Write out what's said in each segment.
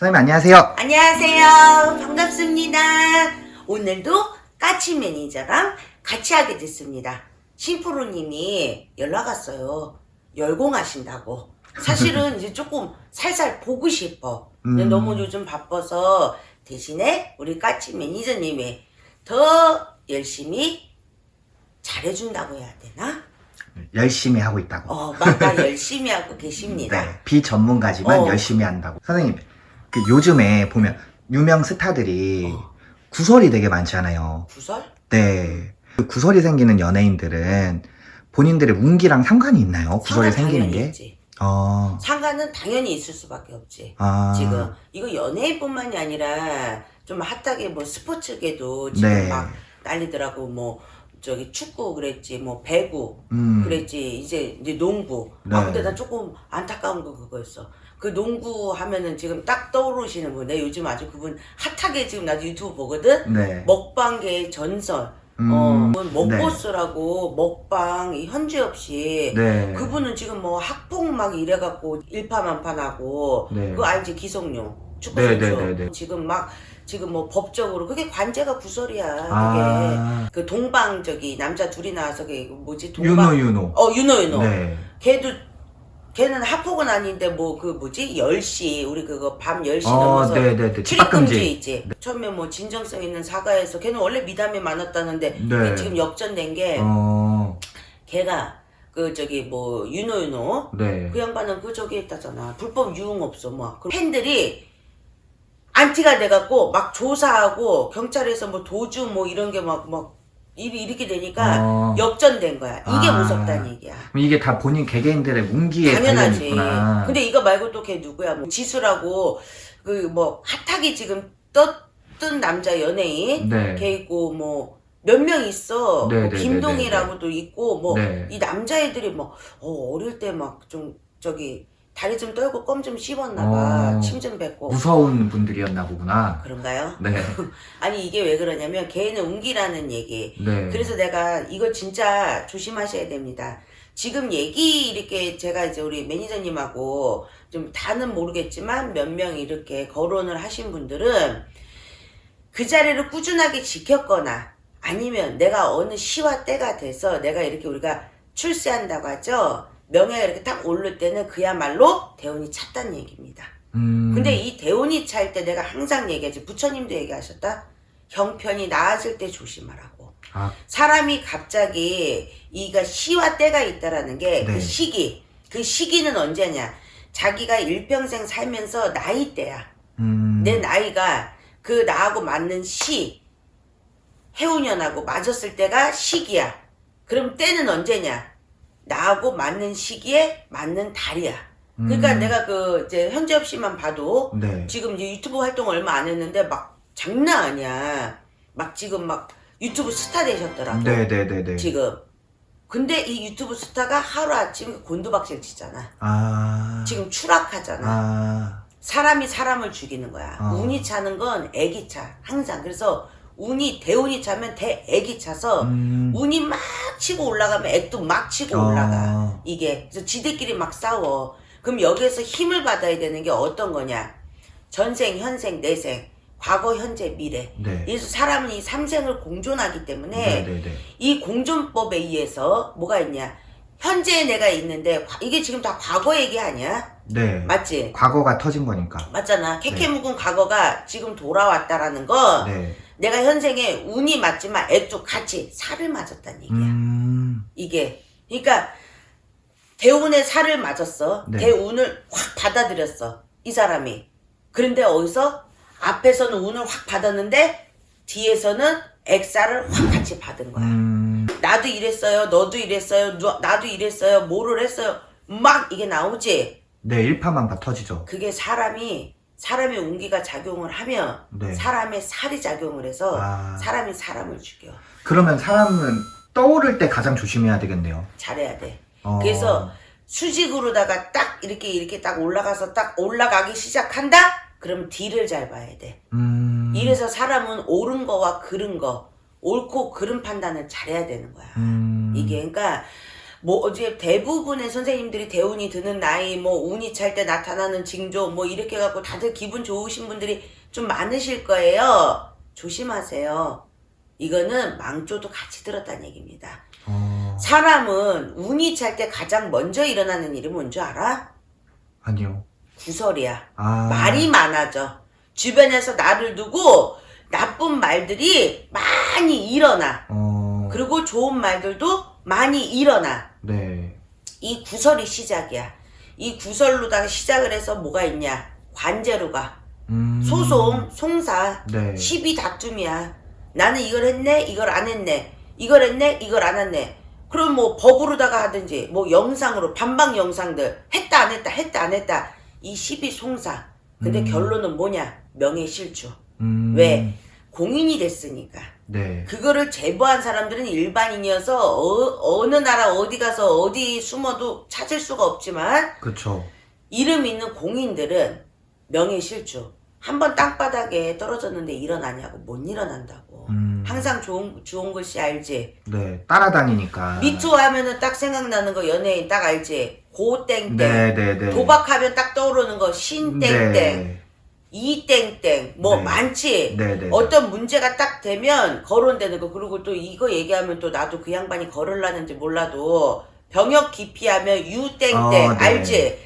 선생님 안녕하세요. 안녕하세요. 반갑습니다. 오늘도 까치 매니저랑 같이 하게 됐습니다. 신프로님이 연락 왔어요. 열공하신다고. 사실은 이제 조금 살살 보고 싶어. 근데 음. 너무 요즘 바빠서 대신에 우리 까치 매니저님이 더 열심히 잘해준다고 해야 되나? 열심히 하고 있다고. 어, 막다 열심히 하고 계십니다. 네, 비전문가지만 어. 열심히 한다고. 선생님, 그 요즘에 보면 유명 스타들이 어. 구설이 되게 많잖아요. 구설? 네. 그 구설이 생기는 연예인들은 본인들의 운기랑 상관이 있나요? 구설이 상관 생기는 당연히 게? 있지. 어. 상관은 당연히 있을 수밖에 없지. 아. 지금 이거 연예인뿐만이 아니라 좀 핫하게 뭐 스포츠계도 지금 네. 막 난리더라고 뭐 저기 축구 그랬지 뭐 배구 음. 그랬지 이제 이제 농구 네. 아 근데 나 조금 안타까운 거 그거였어 그 농구 하면은 지금 딱 떠오르시는 분데 요즘 아주 그분 핫하게 지금 나도 유튜브 보거든 네. 먹방계의 전설 음. 어 그분 네. 먹보스라고 먹방 이 현지엽 씨 네. 그분은 지금 뭐 학폭 막 이래갖고 일파만파나고 네. 그거 알지 기성용 축구 네, 선수 네, 네, 네. 지금 막 지금 뭐 법적으로 그게 관제가 구설이야 그게 아. 그 동방 저기 남자 둘이 나와서 그게 뭐지 동방 윤호, 윤호. 어 윤호 윤호 네. 걔도 걔는 학폭은 아닌데 뭐 그 뭐지 10시 우리 그거 밤 10시 어, 넘어서 네네네. 출입금지 집합금지. 있지 처음에 뭐 진정성 있는 사과에서 걔는 원래 미담이 많았다는데 네. 지금 역전된 게 어. 걔가 그 저기 뭐 윤호 윤호 네. 그 양반은 그 저기 했다잖아. 불법 유흥업소 뭐. 그 팬들이 안티가 돼갖고 막 조사하고 경찰에서 뭐 도주 뭐 이런 게 막막 일이 이렇게 되니까 어. 역전된 거야. 이게 아. 무섭다는 얘기야. 그럼 이게 다 본인 개개인들의 운기에 관련이 당연하지. 있구나. 근데 이거 말고 또 걔 누구야? 뭐 지수라고 그 뭐 핫하게 지금 떴던 남자 연예인 네. 걔 있고 뭐 몇 명 있어. 네, 뭐 네, 네, 김동희라고도 있고 뭐 네. 이 남자애들이 뭐 어, 어릴 때 막 좀 저기 다리 좀 떨고 껌 좀 씹었나 봐. 어. 침 좀 뱉고. 무서운 분들이었나 보구나. 그런가요? 네. 아니 이게 왜 그러냐면 걔는 운기라는 얘기. 네. 그래서 내가 이거 진짜 조심하셔야 됩니다. 지금 얘기 이렇게 제가 이제 우리 매니저님하고 좀 다는 모르겠지만 몇 명 이렇게 거론을 하신 분들은 그 자리를 꾸준하게 지켰거나 아니면 내가 어느 시와 때가 돼서 내가 이렇게 우리가 출세한다고 하죠. 명예가 이렇게 딱 오를 때는 그야말로 대운이 찼다는 얘기입니다. 음. 근데 이 대운이 찰 때 내가 항상 얘기하지 부처님도 얘기하셨다. 형편이 나아질 때 조심하라고. 아, 사람이 갑자기 이가 시와 때가 있다라는 게그 네. 시기. 그 시기는 언제냐? 자기가 일평생 살면서 나이 때야. 음. 내 나이가 그 나하고 맞는 시 해운년하고 맞았을 때가 시기야. 그럼 때는 언제냐? 나하고 맞는 시기에 맞는 달이야. 그러니까 음. 내가 그 이제 현재엽 씨만 봐도 네. 지금 이제 유튜브 활동 얼마 안 했는데 막 장난 아니야. 막 지금 막 유튜브 스타 되셨더라고. 네네네네. 지금. 근데 이 유튜브 스타가 하루아침 곤두박질 치잖아. 아. 지금 추락하잖아. 아. 사람이 사람을 죽이는 거야. 어. 운이 차는 건 애기 차. 항상. 그래서 운이 대운이 차면 대애기 차서 음. 운이 막 치고 올라가면 액도 막 치고 어. 올라가. 이게. 그래서 지들끼리 막 싸워. 그럼 여기에서 힘을 받아야 되는 게 어떤 거냐? 전생, 현생, 내생, 과거, 현재, 미래. 네. 그래서 사람은 이 삼생을 공존하기 때문에 네 네 네. 이 공존법에 의해서 뭐가 있냐? 현재 내가 있는데 과- 이게 지금 다 과거 얘기 아니야? 네. 맞지? 과거가 터진 거니까. 맞잖아. 캐캐 묵은 과거가 지금 돌아왔다라는 거 네. 내가 현생에 운이 맞지만 액도 같이 살을 맞았다는 얘기야. 음. 이게 그러니까 대운에 살을 맞았어. 네. 대운을 확 받아들였어. 이 사람이. 그런데 어디서 앞에서는 운을 확 받았는데 뒤에서는 액살을 확 같이 받은 거야. 음. 나도 이랬어요. 너도 이랬어요. 누- 나도 이랬어요. 뭐를 했어요. 막 이게 나오지. 네, 일파만파 터지죠. 그게 사람이 사람의 운기가 작용을 하면 네. 사람의 살이 작용을 해서 아. 사람이 사람을 죽여. 그러면 사람은 떠오를 때 가장 조심해야 되겠네요. 잘해야 돼. 어. 그래서 수직으로다가 딱 이렇게 이렇게 딱 올라가서 딱 올라가기 시작한다? 그럼 뒤를 잘 봐야 돼. 음. 이래서 사람은 옳은 거와 그른 거, 옳고 그른 판단을 잘해야 되는 거야. 음. 이게 그러니까 뭐 어제 대부분의 선생님들이 대운이 드는 나이, 뭐 운이 찰 때 나타나는 징조, 뭐 이렇게 갖고 다들 기분 좋으신 분들이 좀 많으실 거예요. 조심하세요. 이거는 망조도 같이 들었다는 얘기입니다. 어, 사람은 운이 찰 때 가장 먼저 일어나는 일이 뭔지 알아? 아니요. 구설이야. 아. 말이 많아져. 주변에서 나를 두고 나쁜 말들이 많이 일어나. 어. 그리고 좋은 말들도 많이 일어나. 네. 이 구설이 시작이야. 이 구설로다가 시작을 해서 뭐가 있냐? 관제로가. 음. 소송, 송사, 네. 시비 다툼이야. 나는 이걸 했네, 이걸 안 했네. 이걸 했네, 이걸 안 했네. 그럼 뭐 법으로다가 하든지, 뭐 영상으로, 반박 영상들. 했다, 안 했다, 했다, 안 했다. 이 시비 송사. 근데 음. 결론은 뭐냐? 명예실주. 음. 왜? 공인이 됐으니까. 네. 그거를 제보한 사람들은 일반인이어서 어, 느 나라 어디 가서 어디 숨어도 찾을 수가 없지만 그쵸. 이름 있는 공인들은 명예실주. 한번 땅바닥에 떨어졌는데 일어나냐고 못 일어난다고. 음. 항상 좋은 좋은 글씨 알지? 네. 따라다니니까. 미투 하면은 딱 생각나는 거 연예인 딱 알지? 고땡땡. 네, 네, 네. 도박하면 딱 떠오르는 거 신땡땡. 네. 이 땡땡. 뭐 네. 많지? 네, 네. 어떤 문제가 딱 되면 거론되는 거 그리고 또 이거 얘기하면 또 나도 그 양반이 거를라는지 몰라도 병역 기피하면 유 땡땡 어, 네. 알지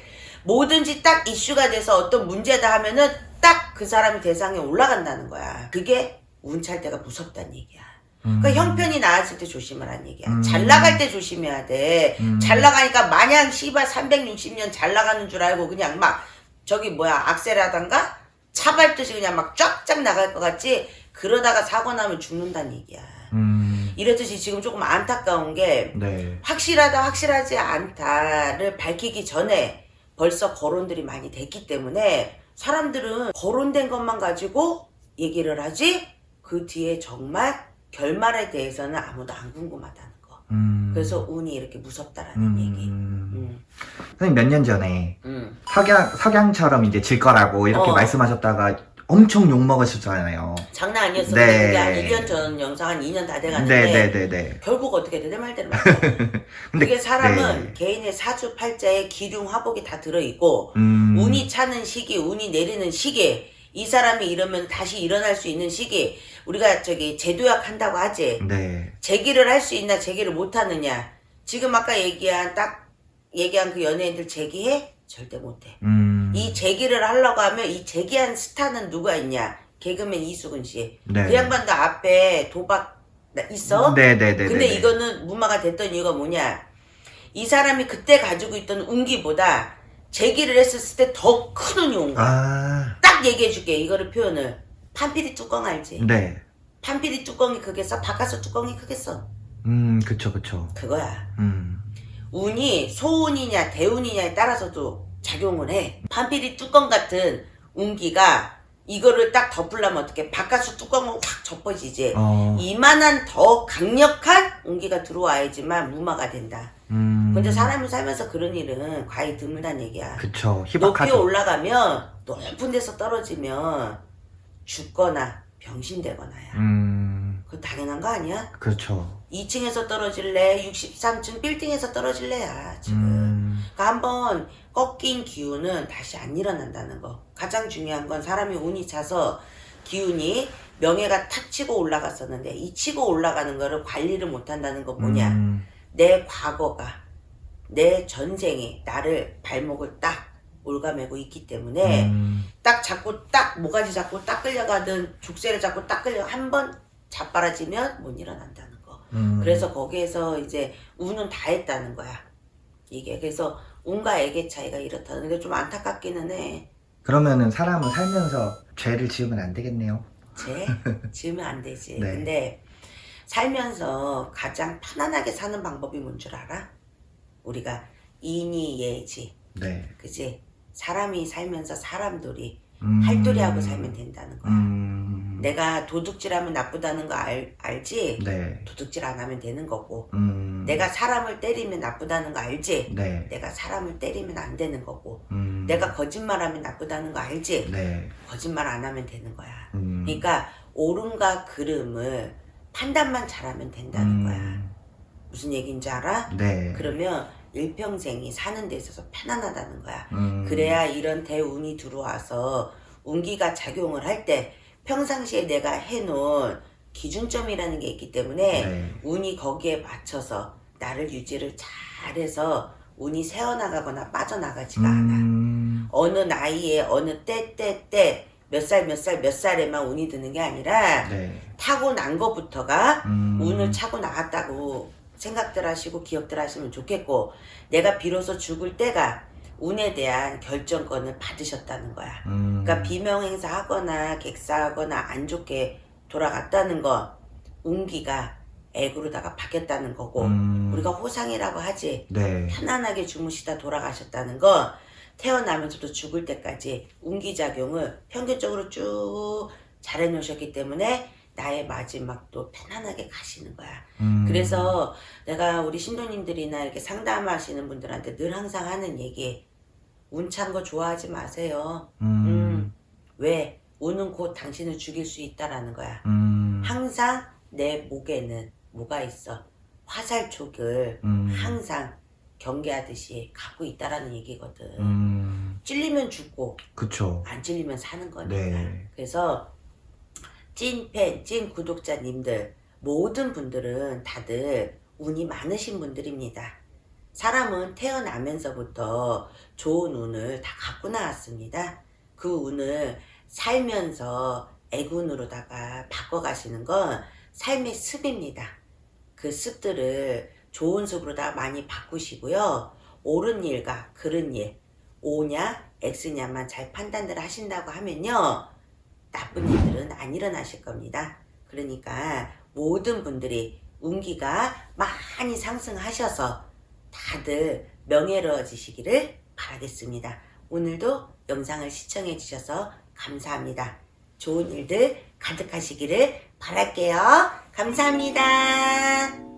뭐든지 딱 이슈가 돼서 어떤 문제다 하면은 딱 그 사람이 대상에 올라간다는 거야 그게 운찰 때가 무섭다는 얘기야 음. 그러니까 형편이 나아질 때 조심하라는 얘기야 음. 잘 나갈 때 조심해야 돼잘 음. 나가니까 마냥 씨발 360년 잘 나가는 줄 알고 그냥 막 저기 뭐야 악셀하던가 차 밟듯이 그냥 막 쫙쫙 나갈 것 같지 그러다가 사고 나면 죽는다는 얘기야 음. 이랬듯이 지금 조금 안타까운 게 네. 확실하다 확실하지 않다를 밝히기 전에 벌써 거론들이 많이 됐기 때문에 사람들은 거론된 것만 가지고 얘기를 하지 그 뒤에 정말 결말에 대해서는 아무도 안 궁금하다는 거 음. 그래서 운이 이렇게 무섭다라는 음. 얘기 음, 선생님 몇 년 전에 음. 석양, 석양처럼 이제 질 거라고 이렇게 어. 말씀하셨다가 엄청 욕 먹으셨잖아요. 장난 아니었어 네. 그게 한 1년 전 영상 한 2년 다 돼가는데 네네네네. 결국 어떻게 되든 말대로 맞아 근데, 그게 사람은 네. 개인의 사주 팔자에 기륭 화복이 다 들어있고 음. 운이 차는 시기, 운이 내리는 시기, 이 사람이 이러면 다시 일어날 수 있는 시기, 우리가 저기 제도약 한다고 하지. 네. 제기를 할 수 있나, 제기를 못 하느냐. 지금 아까 얘기한 딱 얘기한 그 연예인들 제기해? 절대 못해. 음. 이 제기를 하려고 하면 이 제기한 스타는 누가 있냐? 개그맨 이수근 씨. 네. 그 양반도 앞에 도박 나- 있어? 네네네. 근데 이거는 무마가 됐던 이유가 뭐냐? 이 사람이 그때 가지고 있던 운기보다 제기를 했을 때 더 큰 운이 온 거야. 아. 딱 얘기해 줄게 이거를 표현을 판피리 뚜껑 알지? 네. 판피리 뚜껑이 크겠어? 바깥서 뚜껑이 크겠어? 음, 그쵸, 그쵸. 그거야 음. 운이 소운이냐 대운이냐에 따라서도 작용을 해 판피리 뚜껑 같은 운기가 이거를 딱 덮으려면 어떻게 바깥서 뚜껑을 확 접어지지 어. 이만한 더 강력한 운기가 들어와야지만 무마가 된다 음. 근데 사람이 살면서 그런 일은 과히 드물단 얘기야 그쵸. 높이 희박하죠. 올라가면 높은 데서 떨어지면 죽거나 병신되거나야. 음. 그건 당연한 거 아니야? 그렇죠. 2층에서 떨어질래? 63층 빌딩에서 떨어질래야 지금. 음. 그러니까 한번 꺾인 기운은 다시 안 일어난다는 거. 가장 중요한 건 사람이 운이 차서 기운이 명예가 탁 치고 올라갔었는데 이 치고 올라가는 거를 관리를 못 한다는 거 뭐냐? 음. 내 과거가 내 전생이 나를 발목을 딱 올가매고 있기 때문에 음. 딱 잡고 딱 모가지 잡고 딱 끌려가든 족쇄를 잡고 딱 끌려 한 번 자빠라지면 못 일어난다는 거. 음. 그래서 거기에서 이제 운은 다 했다는 거야. 이게 그래서 운과 애의 차이가 이렇다는 게 좀 안타깝기는 해. 그러면은 사람은 살면서 죄를 지으면 안 되겠네요. 죄 지으면 안 되지. 네. 근데 살면서 가장 편안하게 사는 방법이 뭔 줄 알아? 우리가 인이예지, 네. 그지? 사람이 살면서 사람들이 음. 할도리하고 살면 된다는 거야. 음. 내가 도둑질하면 나쁘다는 거 알, 알지? 네. 도둑질 안 하면 되는 거고. 음. 내가 사람을 때리면 나쁘다는 거 알지? 네. 내가 사람을 때리면 안 되는 거고. 음. 내가 거짓말하면 나쁘다는 거 알지? 네. 거짓말 안 하면 되는 거야. 음. 그러니까 옳음과 그름을 판단만 잘하면 된다는 거야. 음. 무슨 얘기인지 알아? 네. 그러면 일평생이 사는 데 있어서 편안하다는 거야. 음. 그래야 이런 대운이 들어와서 운기가 작용을 할 때 평상시에 내가 해놓은 기준점이라는 게 있기 때문에 네. 운이 거기에 맞춰서 나를 유지를 잘해서 운이 새어나가거나 빠져나가지가 않아. 음. 어느 나이에 어느 때 때 때 몇 살 몇 살 몇 살에만 운이 드는 게 아니라 네. 타고 난 것부터가 음. 운을 차고 나갔다고 생각들 하시고 기억들 하시면 좋겠고 내가 비로소 죽을 때가 운에 대한 결정권을 받으셨다는 거야. 음. 그러니까 비명행사 하거나 객사하거나 안 좋게 돌아갔다는 건 운기가 액으로다가 바뀌었다는 거고 음. 우리가 호상이라고 하지 네. 편안하게 주무시다 돌아가셨다는 건 태어나면서도 죽을 때까지 운기작용을 평균적으로 쭉 잘해 놓으셨기 때문에 나의 마지막도 편안하게 가시는 거야. 음. 그래서 내가 우리 신도님들이나 이렇게 상담하시는 분들한테 늘 항상 하는 얘기 운찬 거 좋아하지 마세요. 음. 음. 왜? 운은 곧 당신을 죽일 수 있다라는 거야. 음. 항상 내 목에는 뭐가 있어? 화살 촉을 음. 항상 경계하듯이 갖고 있다라는 얘기거든. 음. 찔리면 죽고 그쵸. 안 찔리면 사는 거니까. 네. 그래서 찐 팬, 찐 구독자님들 모든 분들은 다들 운이 많으신 분들입니다. 사람은 태어나면서부터 좋은 운을 다 갖고 나왔습니다. 그 운을 살면서 애군으로다가 바꿔가시는 건 삶의 습입니다. 그 습들을 좋은 습으로 다 많이 바꾸시고요. 옳은 일과 그른 일, O냐, X냐만 잘 판단을 하신다고 하면요. 나쁜 일들은 안 일어나실 겁니다. 그러니까 모든 분들이 운기가 많이 상승하셔서 다들 명예로워지시기를 바라겠습니다. 오늘도 영상을 시청해 주셔서 감사합니다. 좋은 일들 가득하시기를 바랄게요. 감사합니다.